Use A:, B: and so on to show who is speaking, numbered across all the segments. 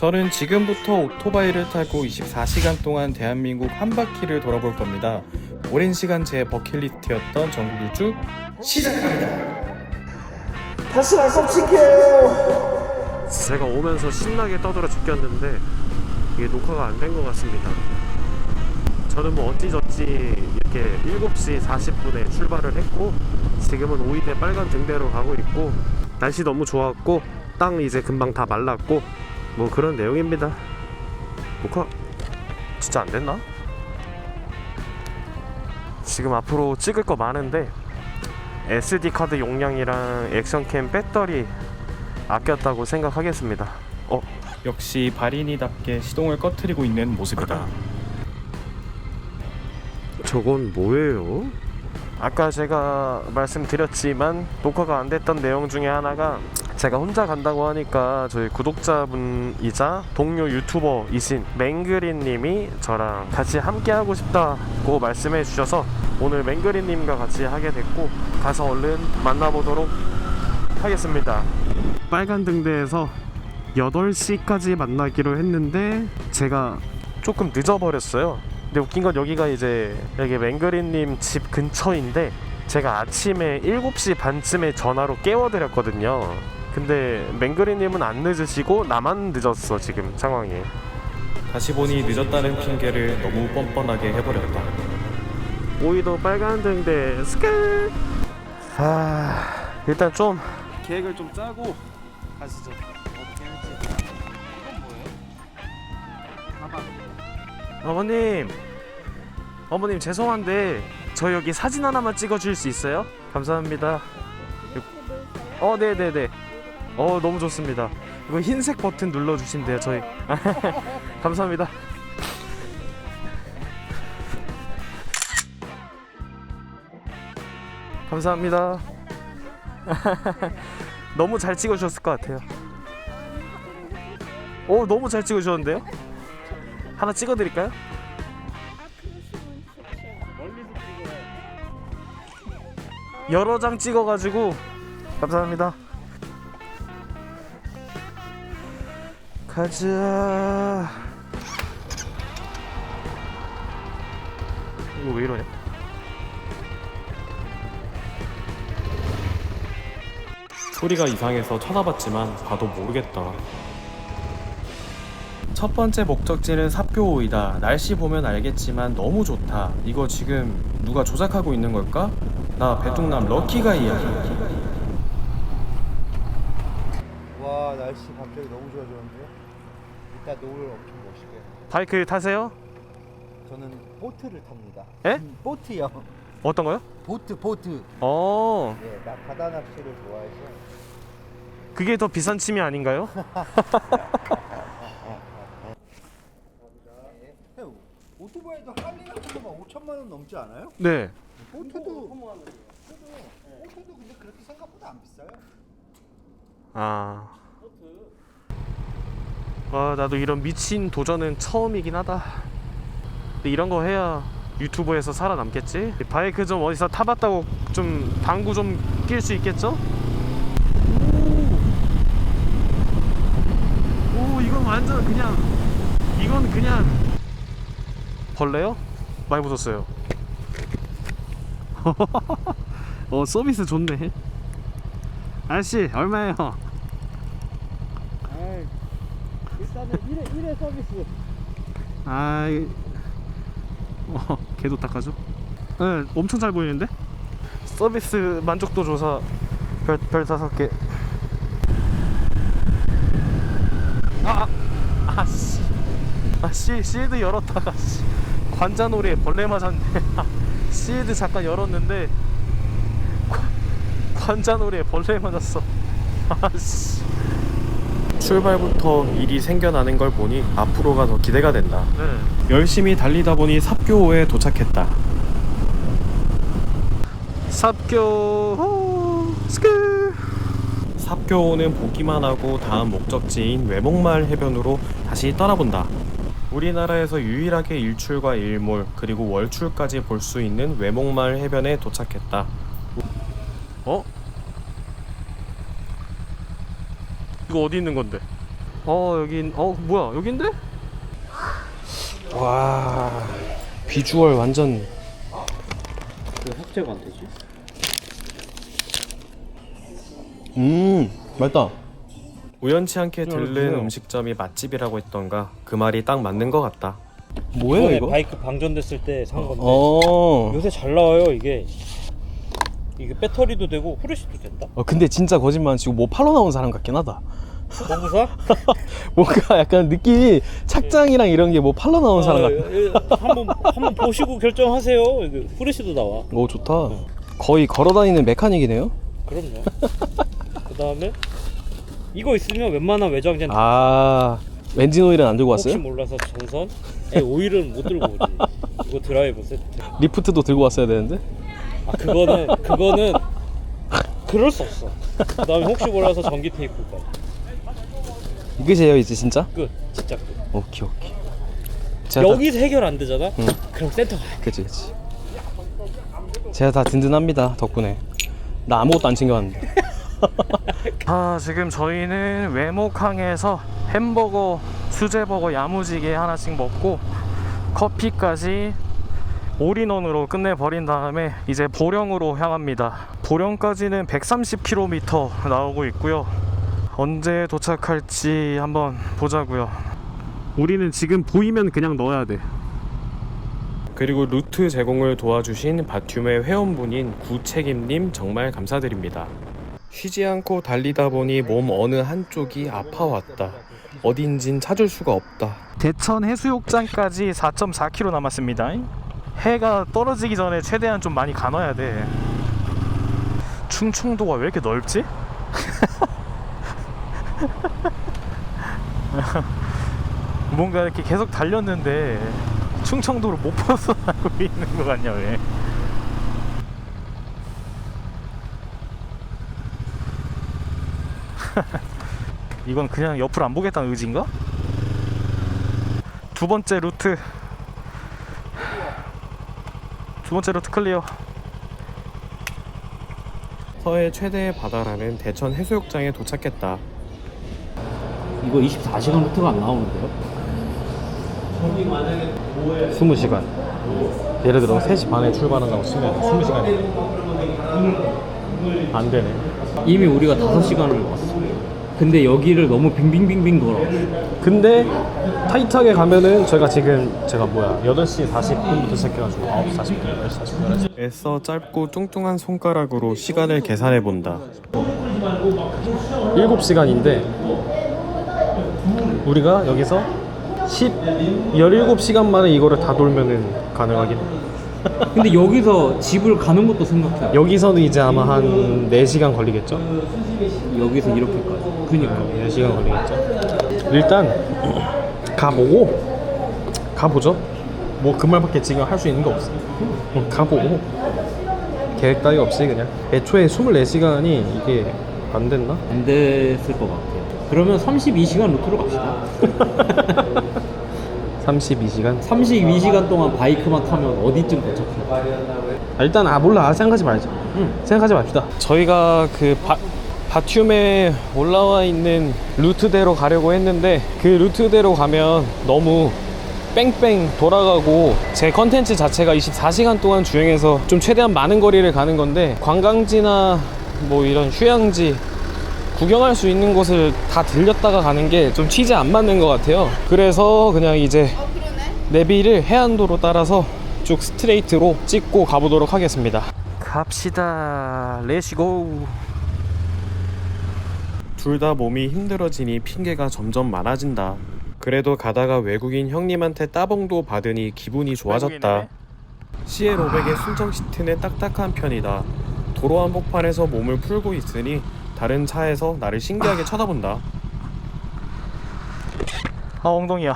A: 저는 지금부터 오토바이를 타고 24시간 동안 대한민국 한 바퀴를 돌아볼 겁니다. 오랜 시간 제 버킷리스트였던 전국 일주
B: 제가 오면서 신나게 떠들어 죽겠는데 이게 녹화가 안 된 것 같습니다. 저는 뭐 어찌저찌 이렇게 7시 40분에 출발을 했고 지금은 오이대 빨간 등대로 가고 있고 날씨 너무 좋았고 땅 이제 금방 다 말랐고 뭐 그런 내용입니다. 녹화 진짜 안 됐나? 지금 앞으로 찍을 거 많은데 SD 카드 용량이랑 액션캠 배터리 아꼈다고 생각하겠습니다. 어,
A: 역시 발인이답게 시동을 꺼트리고 있는 모습이다.
B: 저건 뭐예요? 아까 제가 말씀드렸지만 녹화가 안 됐던 내용 중에 하나가 제가 혼자 간다고 하니까 저희 구독자분이자 동료 유튜버이신 맹그린님이 저랑 같이 함께 하고 싶다고 말씀해 주셔서 오늘 맹그린님과 같이 하게 됐고 가서 얼른 만나보도록 하겠습니다. 빨간 등대에서 8시까지 만나기로 했는데 제가 조금 늦어버렸어요. 근데 웃긴 건 여기가 이제 여기 맹그린님 집 근처인데 제가 아침에 7시 반쯤에 전화로 깨워드렸거든요. 근데 맹그린님은 안 늦으시고 나만 늦었어 지금 상황이.
A: 다시 보니 늦었다는 핑계를 너무 뻔뻔하게 해버렸다.
B: 오이도 빨간 등대 스크. 아 일단 좀 계획을 좀 짜고 가시죠. 어떻게 할지. 이건 뭐예요? 가방. 어머님, 어머님 죄송한데 저 여기 사진 하나만 찍어줄 수 있어요? 감사합니다. 어, 네, 네, 네. 어, 너무 좋습니다. 이거 흰색 버튼 눌러주시면 돼요, 저희. 감사합니다. 감사합니다. 너무 잘 찍어주셨을 것 같아요. 오, 너무 잘 찍어주셨는데요? 하나 찍어드릴까요? 여러 장 찍어가지고 감사합니다. 가자. 이거 왜 이러냐?
A: 소리가 이상해서 찾아봤지만 봐도 모르겠다. 첫 번째 목적지는 삽교오이다. 날씨 보면 알겠지만 너무 좋다. 이거 지금 누가 조작하고 있는 걸까? 나 배뚱남 럭키가 이야.
C: 와 날씨 갑자기 너무 좋아졌는데요? 이따 노을 엄청 멋있게
B: 바이크 타세요?
C: 저는 보트를 탑니다
B: 에?
C: 음, 보트요
B: 어떤 거요?
C: 보트 보트
B: 어,
C: 예, 나 바다 낚시를 좋아해서
B: 그게 더 비싼 취미 아닌가요?
C: 예. 오토바이도 할리 같은 거만 5천만 원 넘지 않아요?
B: 네.
C: 보트도 보트도 근데 그렇게 생각보다 안 비싸요
B: 아. 아, 나도 이런 미친 도전은 처음이긴 하다. 근데 이런 거 해야 유튜브에서 살아남겠지? 바이크 좀 어디서 타봤다고 좀 방구 좀 낄 수 있겠죠? 오, 오, 이건 완전 그냥 이건 그냥 벌레요? 많이 붙었어요. 어, 서비스 좋네. 아저씨 얼마예요?
C: 일단은 1회, 1회 서비스
B: 아, 이- 어, 개도 닦아줘? 네, 엄청 잘 보이는데? 서비스 만족도 조사 별, 별 다섯 개. 아, 아, 아, 씨. 아, 시, 실드 열었다가, 씨. 관자놀이에 벌레 맞았네. 실드 잠깐 열었는데, 관- 관자놀이에 벌레 맞았어. 아, 씨.
A: 출발부터 일이 생겨나는 걸 보니 앞으로가 더 기대가 된다.
B: 네.
A: 열심히 달리다 보니 삽교오에 도착했다.
B: 삽교, 호, 스크.
A: 삽교오는 보기만 하고 다음 목적지인 외목마을 해변으로 다시 떠나본다. 우리나라에서 유일하게 일출과 일몰 그리고 월출까지 볼 수 있는 외목마을 해변에 도착했다.
B: 어? 이거 어디 있는 건데?
A: 어 여긴 어 뭐야 여긴데? 와 비주얼 완전
D: 왜 삭제가 안 되지?
A: 음 맛있다 우연치 않게 들른. 음식점이 맛집이라고 했던가 그 말이 딱 맞는 것 같다
D: 뭐예요? 이거? 바이크 방전됐을 때 산 건데
A: 어.
D: 요새 잘 나와요 이게 이게 배터리도 되고 후레쉬도 된다
E: 어, 근데 진짜 거짓말 안 치고 뭐 팔러 나온 사람 같긴 하다.
D: 너무 사?
E: 뭔가 약간 느낌이 착장이랑 이런 게 뭐 팔러 나온 사람 같아.
D: 아, 한번 한번 보시고 결정하세요 후레쉬도 나와
E: 오 좋다. 거의 걸어다니는 메카닉이네요.
D: 그럼요 그 다음에 이거 있으면 웬만한 외장재는
E: 아 엔진 오일은 안 들고
D: 혹시
E: 왔어요?
D: 몰라서 전선 에 오일은 못 들고 오지 이거 드라이버 세트
E: 리프트도 들고 왔어야 되는데.
D: 아 그거는 그거는 그럴 수 없어 그 다음에 혹시 몰라서 전기 테이프까지
E: 이게 이제 진짜?
D: 끝 진짜 끝
E: 오케이 오케이. 제가 다,
D: 여기서 해결 안 되잖아?
E: 응.
D: 그럼 센터 가야
E: 그치 그치. 제가 다 든든합니다 덕분에. 나 아무것도 안 챙겨왔는데.
B: 아 지금 저희는 외목항에서 햄버거, 수제버거 야무지게 하나씩 먹고 커피까지 올인원으로 끝내버린 다음에 이제 보령으로 향합니다. 보령까지는 130km 나오고 있고요. 언제 도착할지 한번 보자고요. 우리는 지금 보이면 그냥 넣어야 돼.
A: 그리고 루트 제공을 도와주신 바흐의 회원분인 구책임님 정말 감사드립니다. 쉬지 않고 달리다 보니 몸 어느 한쪽이 아파왔다. 어딘진 찾을 수가 없다.
B: 대천 해수욕장까지 4.4km 남았습니다. 해가 떨어지기 전에 최대한 좀 많이 가눠야 돼. 충청도가 왜 이렇게 넓지? 뭔가 이렇게 계속 달렸는데 충청도를 못 벗어나고 있는 것 같냐 왜? 이건 그냥 옆을 안 보겠다는 의지인가? 두 번째 루트 두 번째 루트 클리어
A: 서해 최대의 바다라는 대천 해수욕장에 도착했다.
D: 이거 24시간 루트가 안 나오는데요?
E: 20시간. 예를 들어 3시 반에 출발한다고 치면 20시간. 안 되네.
D: 이미 우리가 5시간을 왔어 근데 여기를 너무 빙빙빙빙 돌아
E: 근데 타이트하게 가면은 저희가 지금 제가 뭐야 8시 40분부터 시작해가지고 9시 40분, 10시 40분, 11시
A: 애써 짧고 뚱뚱한 손가락으로 시간을 계산해 본다.
E: 7시간인데 우리가 여기서 10, 17시간 만에 이거를 다 돌면은 가능하긴 해.
D: 근데 여기서 집을 가는 것도 생각해
E: 여기서는 이제 아마 한 4시간 걸리겠죠?
D: 여기서 이렇게까지 그니까
E: 4시간 걸리겠죠? 일단 가보고 가보죠. 뭐 그 말밖에 지금 할 수 있는 게 없어 어, 가보고 계획 따위 없이 그냥 애초에 24시간이 이게 안 됐나?
D: 안 됐을 것 같아 그러면 32시간 루트로 갑시다.
E: 32시간?
D: 32시간 동안 바이크만 타면 어디쯤 도착할까?
E: 아, 일단 아 몰라. 생각하지 말자. 생각하지 맙시다. 저희가 그 바, 바흐에 올라와 있는 루트대로 가려고 했는데 그 루트대로 가면 너무 뺑뺑 돌아가고 제 컨텐츠 자체가 24시간 동안 주행해서 좀 최대한 많은 거리를 가는 건데 관광지나 뭐 이런 휴양지 구경할 수 있는 곳을 다 들렸다가 가는 게 좀 취재 안 맞는 것 같아요. 그래서 그냥 이제 내비를 해안도로 따라서 쭉 스트레이트로 찍고 가보도록 하겠습니다.
B: 갑시다. 렛츠고
A: 둘 다 몸이 힘들어지니 핑계가 점점 많아진다. 그래도 가다가 외국인 형님한테 따봉도 받으니 기분이 좋아졌다. CL500의 순정 시트는 딱딱한 편이다. 도로 한복판에서 몸을 풀고 있으니 다른 차에서 나를 신기하게 쳐다본다.
B: 아 엉덩이야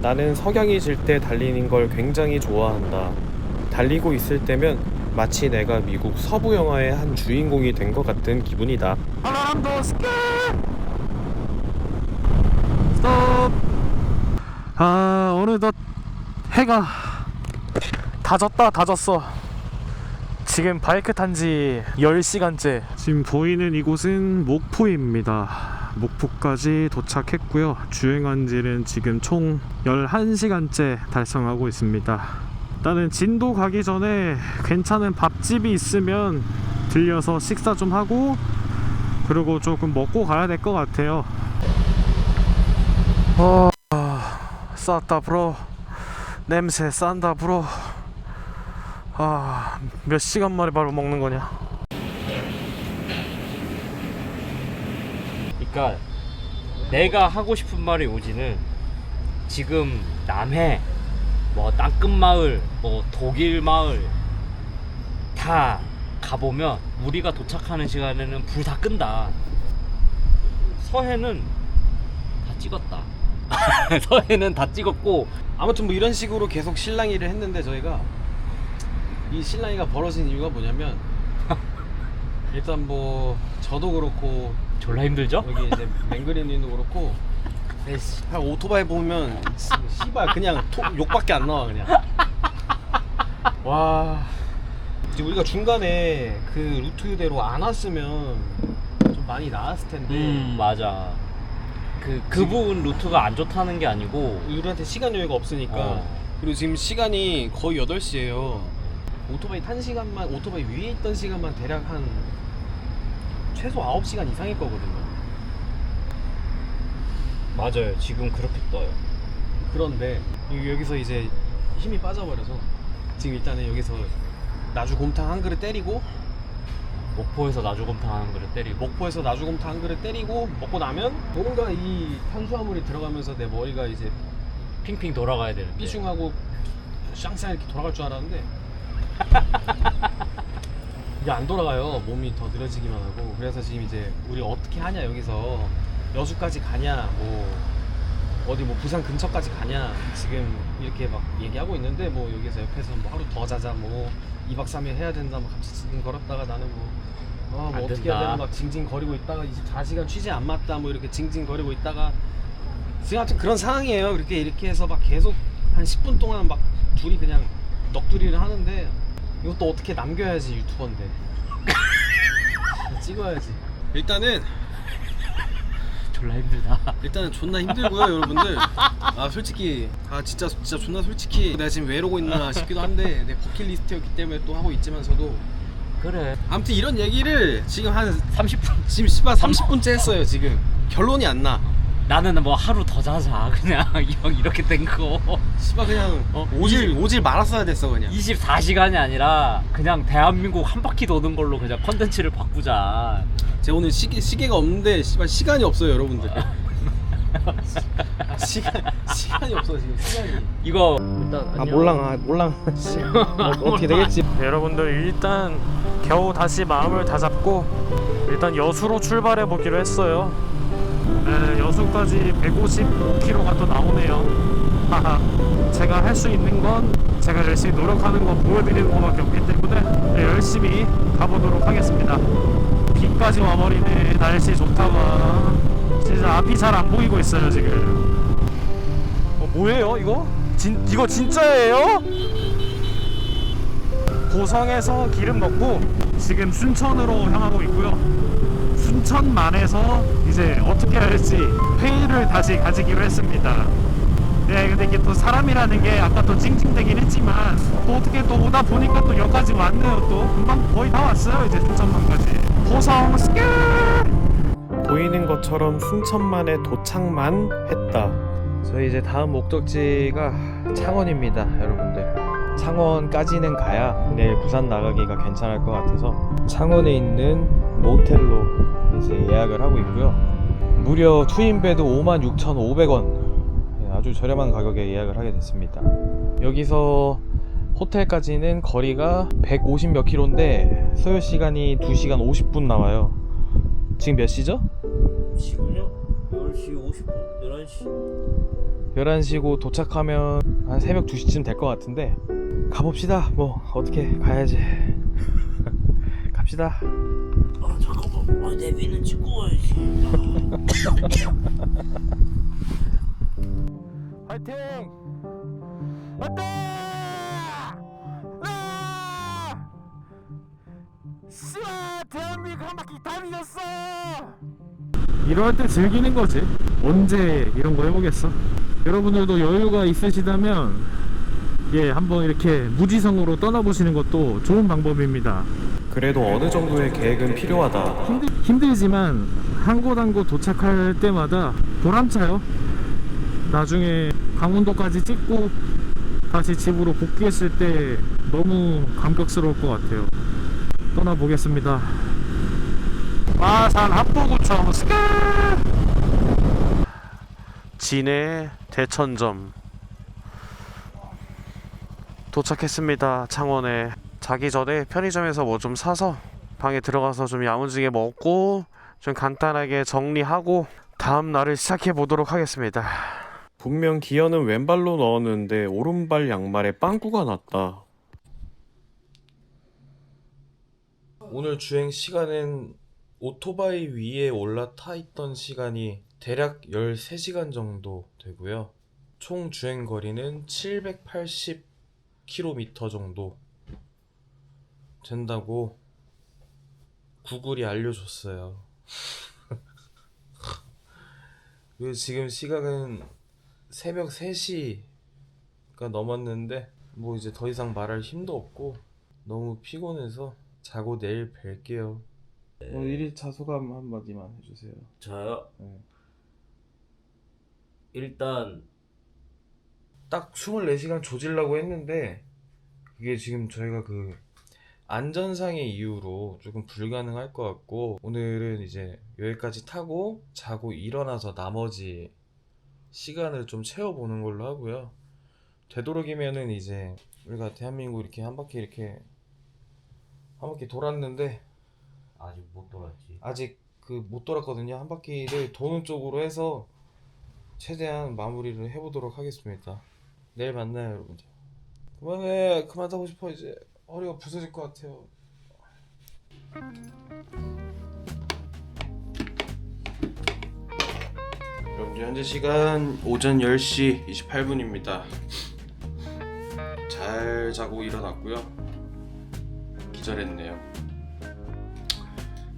A: 나는 석양이 질 때 달리는 걸 굉장히 좋아한다. 달리고 있을 때면 마치 내가 미국 서부 영화의 한 주인공이 된 것 같은 기분이다.
B: 알람도 스킵 스톱 아 어느덧 해가 다 졌다 다 졌어 지금 바이크 탄 지 10시간째 지금 보이는 이곳은 목포입니다 목포까지 도착했고요. 주행한 지는 지금 총 11시간째 달성하고 있습니다. 일단은 진도 가기 전에 괜찮은 밥집이 있으면 들려서 식사 좀 하고 그리고 조금 먹고 가야 될 것 같아요. 아, 쌌다 브로. 냄새 싼다 브로. 아, 몇 시간 만에 바로 먹는 거냐?
D: 그러니까 내가 하고 싶은 말이 오지는 지금 남해 뭐 땅끝마을 뭐 독일 마을 다 가보면 우리가 도착하는 시간에는 불 다 끈다 서해는 다 찍었다 서해는 다 찍었고
F: 아무튼 뭐 이런 식으로 계속 실랑이를 했는데 저희가 이 실랑이가 벌어진 이유가 뭐냐면 일단 뭐 저도 그렇고
D: 졸라 힘들죠?
F: 여기 이제 맹그린님도 그렇고 에이씨, 한 오토바이 보면 씨- 씨발 그냥 토, 욕밖에 안 나와 그냥. 와. 이제 우리가 중간에 그 루트대로 안 왔으면 좀 많이 나았을 텐데.
D: 음 맞아. 그, 그 부분 루트가 안 좋다는 게 아니고.
F: 우리한테 시간 여유가 없으니까.
D: 어.
F: 그리고 지금 시간이 거의 8시예요. 오토바이 탄 시간만 오토바이 위에 있던 시간만 대략 한 최소 9시간 이상일 거거든요
D: 맞아요. 지금 그렇게 떠요.
F: 그런데 여- 여기서 이제 힘이 빠져버려서 지금 일단은 여기서 나주 곰탕 한 그릇 때리고
D: 목포에서 나주곰탕 하는 거를 때리고.
F: 목포에서 나주 곰탕 한 그릇 때리고 먹고 나면 뭔가 이 탄수화물이 들어가면서 내 머리가 이제
D: 핑핑 돌아가야 되는데.
F: 삐슝하고 샹샹 이렇게 돌아갈 줄 알았는데 이게 안 돌아가요. 몸이 더 느려지기만 하고. 그래서 지금 이제 우리 어떻게 하냐 여기서 여수까지 가냐 뭐 어디 뭐 부산 근처까지 가냐 지금 이렇게 막 얘기하고 있는데 뭐 여기서 옆에서 뭐 하루 더 자자 뭐 2박 3일 해야 된다 뭐 갑자기 징징거렸다가 나는 뭐, 아, 뭐
D: 안
F: 어떻게 해야
D: 된다.
F: 되나 막 징징거리고 있다가 이제 4시간 취재 안 맞다 뭐 이렇게 징징거리고 있다가 지금 하여튼 그런 상황이에요. 그렇게 이렇게 해서 막 계속 한 10분 동안 막 둘이 그냥 넋두리를 하는데 이것도 어떻게 남겨야지 유튜버인데 찍어야지. 일단은
D: 졸라 힘들다.
F: 일단은 존나 힘들고요, 여러분들. 아 솔직히. 아 진짜 진짜 존나 솔직히 내가 지금 왜 이러고 있나 싶기도 한데 내 버킷리스트였기 때문에 또 하고 있지만서도.
D: 그래.
F: 아무튼 이런 얘기를 지금 한
D: 30분.
F: 지금 씨발 30분째 했어요 지금. 결론이 안 나.
D: 나는 뭐 하루 더 자자 그냥 형 이렇게 된거
F: 씨발 그냥
D: 어?
F: 오질 오질 말았어야 됐어 그냥.
D: 24시간이 아니라 그냥 대한민국 한 바퀴 도는 걸로 그냥 컨텐츠를 바꾸자
F: 제가 오늘 시계 시계가 없는데 씨발 시간이 없어요 여러분들. 시간 시간이 없어 지금 시간이.
D: 이거 일단
F: 아 몰랑 아 몰랑 어, 어떻게 되겠지?
B: 네, 여러분들 일단 겨우 다시 마음을 다잡고 일단 여수로 출발해 보기로 했어요. 네, 여수까지 155km가 또 나오네요. 하하. 제가 할 수 있는 건 제가 열심히 노력하는 거 보여드리는 것밖에 없기 때문에 네, 열심히 가보도록 하겠습니다. 비까지 와버리네. 날씨 좋다가 진짜 앞이 잘 안 보이고 있어요 지금. 어, 뭐예요 이거? 진 이거 진짜예요? 고성에서 기름 넣고 지금 순천으로 향하고 있고요. 순천만에서 이제 어떻게 할지 회의를 다시 가지기로 했습니다. 네, 근데 이게 또 사람이라는 게 아까 또 찡찡대긴 했지만 또 어떻게 또 오다 보니까 또 여기까지 왔네요. 또 금방 거의 다 왔어요. 이제 순천만까지. 고성 스케
E: 보이는 것처럼 순천만에 도착만 했다. 저희 이제 다음 목적지가 창원입니다, 여러분들. 창원까지는 가야 내일 부산 나가기가 괜찮을 것 같아서 창원에 있는 모텔로 이제 예약을 하고 있고요. 무려 투인베드 56,500원. 네, 아주 저렴한 가격에 예약을 하게 됐습니다. 여기서 호텔까지는 거리가 150 몇 킬로인데 소요 시간이 2시간 50분 나와요. 지금 몇 시죠?
D: 지금요? 10시 50분 11시
E: 11시고 도착하면 한 새벽 2시쯤 될 것 같은데 가봅시다 뭐 어떻게 가야지 갑시다
D: 아 잠깐만 아, 내비는 찍고 와야지
B: 화이팅! 화이팅! 아! 대한민국 한 바퀴 다 뒤졌어!
A: 이럴 때 즐기는 거지. 언제 이런 거 해보겠어? 여러분들도 여유가 있으시다면 예 한번 이렇게 무지성으로 떠나보시는 것도 좋은 방법입니다.
E: 그래도 어느 정도의 계획은 필요하다.
A: 힘들, 힘들 지만 한 곳 한 곳 도착할 때마다 보람차요. 나중에 강원도까지 찍고 다시 집으로 복귀했을 때 너무 감격스러울 것 같아요. 떠나보겠습니다. 마산 합포구청 스크
B: 진해 대천점 도착했습니다. 창원에 자기 전에 편의점에서 뭐 좀 사서 방에 들어가서 좀 야무지게 먹고 좀 간단하게 정리하고 다음 날을 시작해 보도록 하겠습니다.
E: 분명 기어는 왼발로 넣었는데 오른발 양말에 빵꾸가 났다. 오늘 주행 시간은 오토바이 위에 올라타 있던 시간이 대략 13시간 정도 되고요. 총 주행 거리는 780km 정도 된다고 구글이 알려줬어요. 지금 시각은 새벽 3시가 넘었는데 뭐 이제 더 이상 말할 힘도 없고 너무 피곤해서 자고 내일 뵐게요.
A: 오늘 1일 차소감 한마디만 해주세요.
D: 저요?
A: 네.
D: 일단
E: 딱 24시간 조질라고 했는데 그게 지금 저희가 그 안전상의 이유로 조금 불가능할 것 같고 오늘은 이제 여기까지 타고 자고 일어나서 나머지 시간을 좀 채워보는 걸로 하고요. 되도록이면은 이제 우리가 대한민국 이렇게 한 바퀴 이렇게 한 바퀴 돌았는데
D: 아직 못 돌았지.
E: 아직 그 못 돌았거든요. 한 바퀴를 도는 쪽으로 해서 최대한 마무리를 해보도록 하겠습니다. 내일 만나요, 여러분들. 그만해, 그만 자고 싶어 이제 허리가 부서질 것 같아요. 여러분들 현재 시간 오전 10시 28분입니다. 잘 자고 일어났고요. 기절했네요.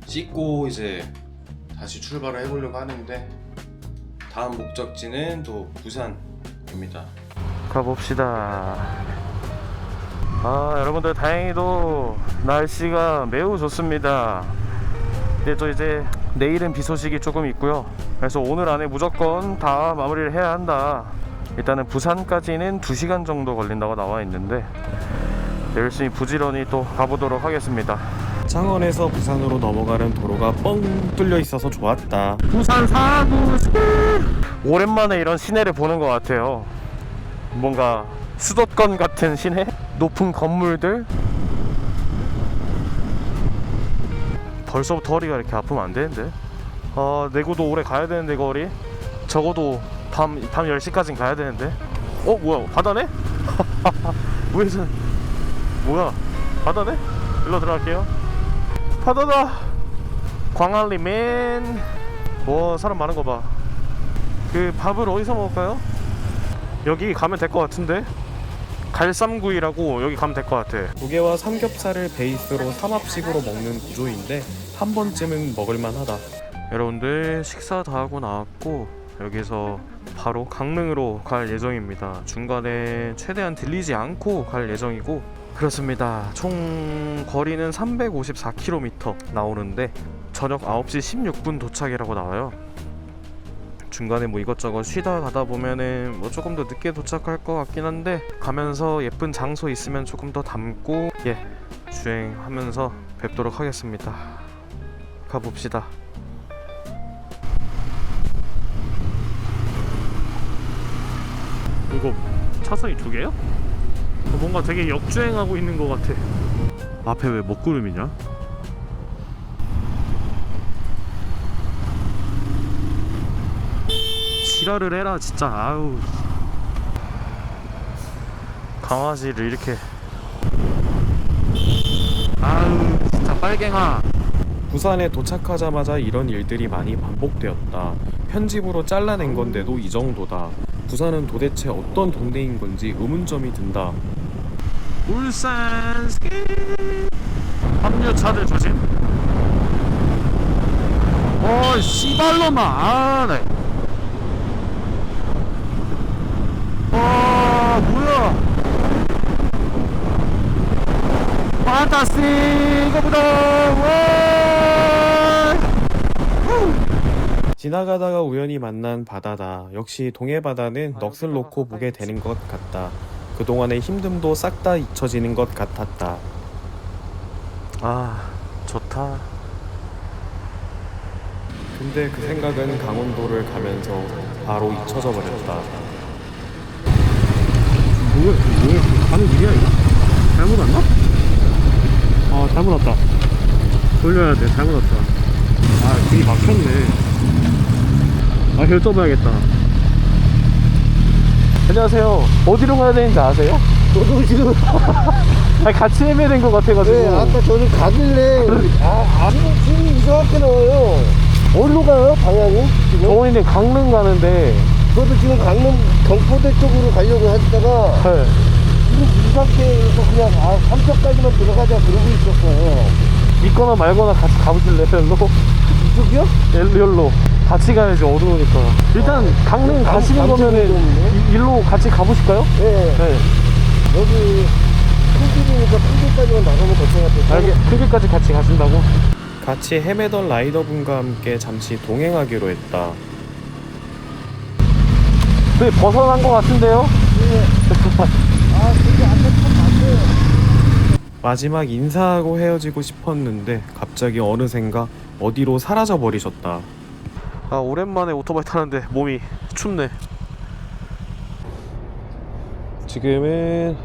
E: 씻고 이제 다시 출발을 해보려고 하는데 다음 목적지는 또 부산입니다.
B: 가봅시다. 아, 여러분들 다행히도 날씨가 매우 좋습니다. 근데 또 이제 내일은 비 소식이 조금 있고요. 그래서 오늘 안에 무조건 다 마무리를 해야 한다. 일단은 부산까지는 2시간 정도 걸린다고 나와 있는데 열심히 부지런히 또 가보도록 하겠습니다.
E: 창원에서 부산으로 넘어가는 도로가 뻥 뚫려 있어서 좋았다.
A: 부산 사구
B: 오랜만에 이런 시내를 보는 것 같아요. 뭔가 수도권 같은 시내? 높은 건물들? 벌써부터 허리가 이렇게 아프면 안 되는데. 아, 내구도 오래 가야 되는데, 거리. 적어도 밤, 밤 10시까진 가야 되는데. 어, 뭐야, 바다네? 왜저 뭐야, 바다네? 일로 들어갈게요. 바다다! 광안리 맨. 와, 사람 많은 거 봐. 그 밥을 어디서 먹을까요? 여기 가면 될 것 같은데 갈쌈구이라고 여기 가면 될 것 같아.
E: 조개와 삼겹살을 베이스로 삼합식으로 먹는 구조인데 한 번쯤은 먹을만하다.
B: 여러분들 식사 다 하고 나왔고 여기서 바로 강릉으로 갈 예정입니다. 중간에 최대한 들리지 않고 갈 예정이고. 그렇습니다. 총 거리는 354km 나오는데 저녁 9시 16분 도착이라고 나와요 중간에 뭐 이것저것 쉬다 가다 보면은 뭐 조금 더 늦게 도착할 것 같긴 한데 가면서 예쁜 장소 있으면 조금 더 담고 예 주행하면서 뵙도록 하겠습니다 가봅시다 이거 차선이 두? 어, 뭔가 되게 역주행하고 있는 것 같아 앞에 왜 먹구름이냐? 지랄을 해라 진짜 아우 강아지를 이렇게 아우 진짜 빨갱아
E: 부산에 도착하자마자 이런 일들이 많이 반복되었다. 편집으로 잘라낸 건데도 이 정도다. 부산은 도대체 어떤 동네인 건지 의문점이 든다.
B: 울산 스키 합류차들 조심 어 씨발로마 아 네. 와 뭐야 판타스틱 이거보다 와
A: 지나가다가 우연히 만난 바다다. 역시 동해 바다는 넋을 놓고 보게 되는 것 같다. 그동안의 힘듦도 싹 다 잊혀지는 것 같았다.
B: 아 좋다
A: 근데 그 생각은 강원도를 가면서 바로 잊혀져 버렸다.
E: 뭐야, 뭐야, 가는 길이야, 이거? 잘못 왔나? 아, 잘못 왔다. 돌려야 돼, 잘못 왔다. 아, 길이 막혔네. 아, 결 떠봐야겠다. 안녕하세요. 어디로 가야 되는지 아세요?
C: 저도 지금
E: 아니, 같이 헤매는 것 같아가지고.
C: 네, 아까 저는 가길래 아 아무 지금 이상하게 나와요. 어디로 가요 방향이 지금?
E: 저희는 강릉 가는데,
C: 저도 지금 강릉 경포대 쪽으로 가려고 하다가
E: 네.
C: 지금 이상해서 그냥 아 삼척까지만 들어가자 그러고 있었어요.
E: 있거나 말거나 같이 가보실래요, 열로?
C: 이쪽이요?
E: 열- 열로. 같이 가야지, 어두우니까. 일단, 강릉
C: 강-
E: 가시는 거면은. 이- 일로 같이 가보실까요?
C: 네.
E: 네.
C: 여기 큰 길이니까 큰 길까지만 나가면 될 것 같아요.
E: 알게, 그 길까지 같이 가신다고?
A: 같이 헤매던 라이더분과 함께 잠시 동행하기로 했다.
E: 네, 벗어난 것 같은데요?
C: 아 많네요.
A: 마지막 인사하고 헤어지고 싶었는데 갑자기 어느샌가 어디로 사라져 버리셨다.
B: 아 오랜만에 오토바이 타는데 몸이 춥네.
E: 지금은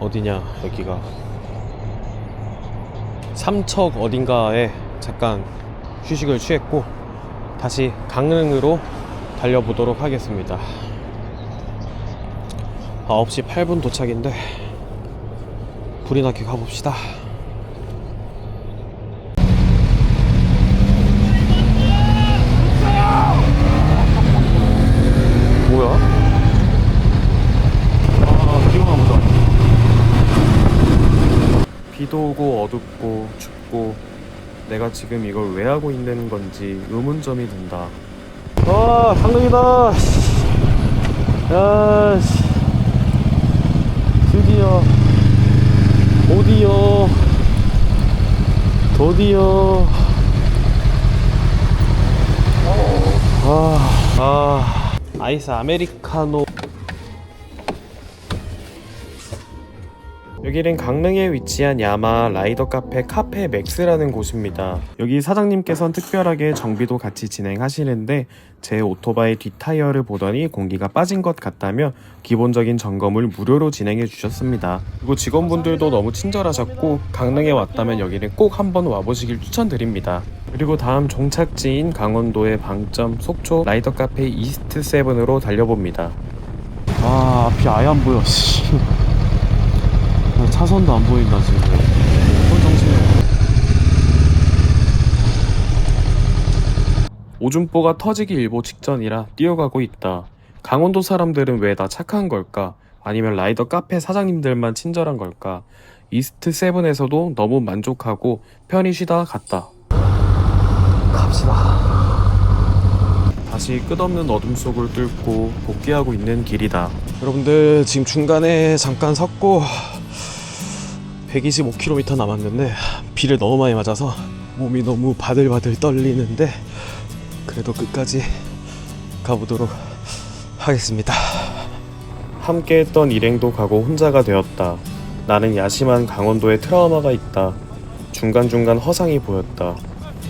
E: 어디냐 여기가. 삼척 어딘가에 잠깐 휴식을 취했고 다시 강릉으로 달려보도록 하겠습니다 9시 8분 도착인데 불이 나게 가봅시다. 뭐야? 아
A: 비도 오고 어둡고 춥고 내가 지금 이걸 왜 하고 있는 건지 의문점이 든다.
E: 아 강릉이다. 야 씨 드디어 어디요? 드디어 아, 아 아이스 아메리카노
A: 여기는 강릉에 위치한 야마 라이더 카페 카페 맥스라는 곳입니다. 여기 사장님께선 특별하게 정비도 같이 진행하시는데 제 오토바이 뒷타이어를 보더니 공기가 빠진 것 같다며 기본적인 점검을 무료로 진행해 주셨습니다. 그리고 직원분들도 너무 친절하셨고 강릉에 왔다면 여기는 꼭 한번 와보시길 추천드립니다. 그리고 다음 종착지인 강원도의 방점 속초 라이더 카페 이스트 세븐으로 달려봅니다.
E: 아 앞이 아예 안 보여 차선도 안 보인다 지금
A: 오줌보가 터지기 일보 직전이라 뛰어가고 있다. 강원도 사람들은 왜 다 착한 걸까? 아니면 라이더 카페 사장님들만 친절한 걸까? 이스트 세븐에서도 너무 만족하고 편히 쉬다 갔다.
E: 갑시다
A: 다시 끝없는 어둠 속을 뚫고 복귀하고 있는 길이다.
E: 여러분들 지금 중간에 잠깐 섰고 125km 남았는데 비를 너무 많이 맞아서 몸이 너무 바들바들 떨리는데 그래도 끝까지 가보도록 하겠습니다.
A: 함께 했던 일행도 가고 혼자가 되었다. 나는 야심한 강원도에 트라우마가 있다. 중간중간 허상이 보였다.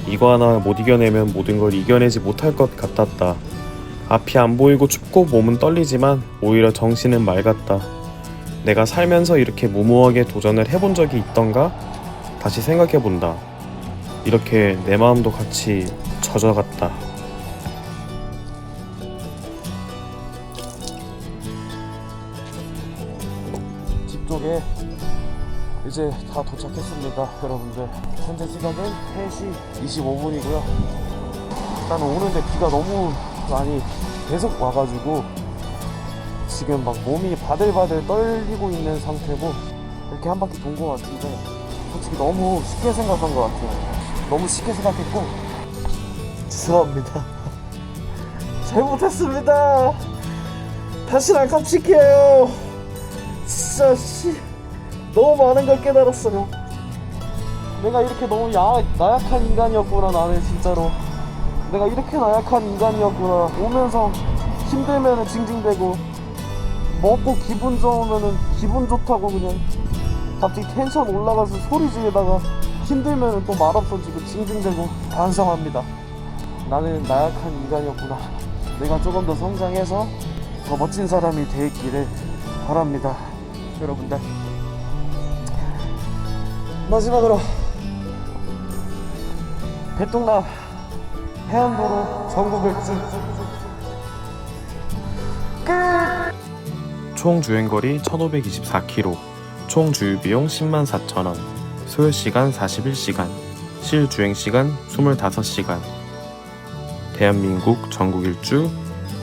A: 이거 하나 못 이겨내면 모든 걸 이겨내지 못할 것 같았다. 앞이 안 보이고 춥고 몸은 떨리지만 오히려 정신은 맑았다. 내가 살면서 이렇게 무모하게 도전을 해본 적이 있던가? 다시 생각해 본다. 이렇게 내 마음도 같이 젖어갔다.
E: 집 쪽에 이제 다 도착했습니다 여러분들 현재 시각은 3시 25분이고요 일단 오는데 비가 너무 많이 계속 와가지고 지금 막 몸이 바들바들 떨리고 있는 상태고 이렇게 한 바퀴 돈 것 같은데 솔직히 너무 쉽게 생각한 것 같아요 너무 쉽게 생각했고 죄송합니다. 잘못했습니다. 다시는 안 깜찍해요. 진짜 씨 너무 많은 걸 깨달았어요. 내가 이렇게 너무 야, 나약한 인간이었구나 나는 진짜로. 내가 이렇게 나약한 인간이었구나. 오면서 힘들면은 징징대고 먹고 기분 좋으면은 기분 좋다고 그냥 갑자기 텐션 올라가서 소리 지르다가 힘들면은 또 말없어지고 징징대고 반성합니다. 나는 나약한 인간이었구나. 내가 조금 더 성장해서 더 멋진 사람이 되기를 바랍니다. 여러분들. 마지막으로 배뚱남 해안도로 전국 일주
A: 총 주행거리 1524km, 총 주유비용 10만 4천원, 소요시간 41시간, 실주행시간 25시간. 대한민국 전국 일주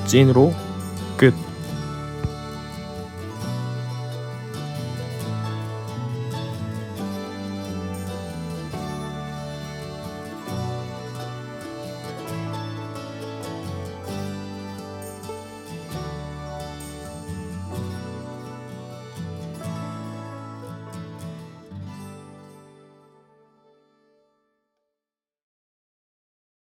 A: 찐으로 끝.